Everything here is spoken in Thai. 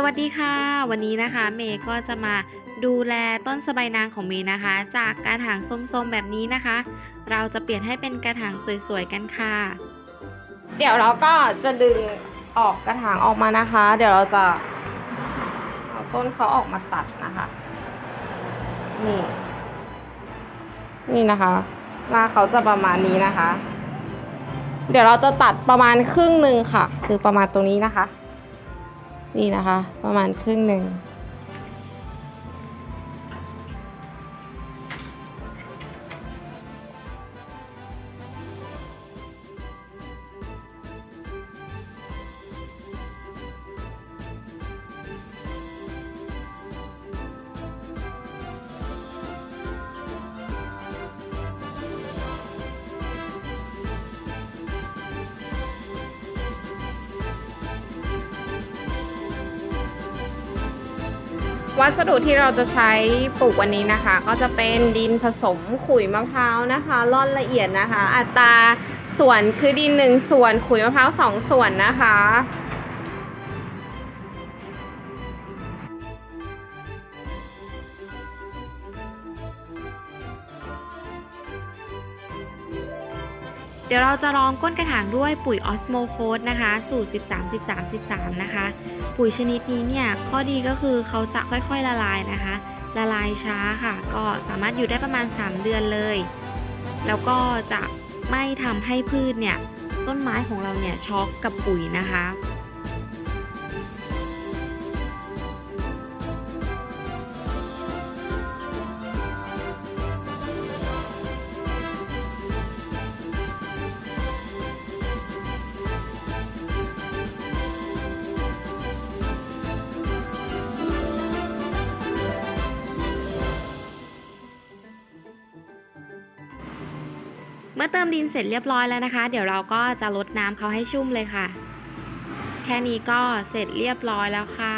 สวัสดีค่ะ วันนี้นะคะ เมย์ก็จะมาดูแลต้นสะใบายนางของเมย์นะคะ จากกระถางส้มๆแบบนี้นะคะ เราจะเปลี่ยนให้เป็นกระถางสวยๆกันค่ะ เดี๋ยวเราก็จะดึงออกกระถางออกมานะคะ เดี๋ยวเราจะเอาต้นเขาออกมาตัดนะคะนี่นี่นะคะราเขาจะประมาณนี้นะคะ เดี๋ยวเราจะตัดประมาณครึ่งหนึ่งค่ะ คือประมาณตรงนี้นะคะ นี่นะคะ ประมาณครึ่งหนึ่ง วัสดุที่เราจะใช้ปลูกวันนี้นะคะ ก็จะเป็นดินผสมขุยมะพร้าวนะคะร่อนละเอียดนะคะ อัตราส่วนคือดินหนึ่งส่วนขุยมะพร้าวสองส่วนนะคะ เดี๋ยวเราจะลองก้นกระถางด้วยปุ๋ยออสโมโคดนะคะ สูตร 13 13 13 นะคะ ปุ๋ยชนิดนี้เนี่ย ข้อดีก็คือเขาจะค่อยๆละลายนะคะ ละลายช้าค่ะ ก็สามารถอยู่ได้ประมาณ 3 เดือนเลย แล้วก็จะไม่ทำให้พืชเนี่ย ต้นไม้ของเราเนี่ยช็อกกับปุ๋ยนะคะ เมื่อเติมดินเสร็จเรียบร้อยแล้วนะคะ เดี๋ยวเราก็จะลดน้ำเขาให้ชุ่มเลยค่ะ แค่นี้ก็เสร็จเรียบร้อยแล้วค่ะ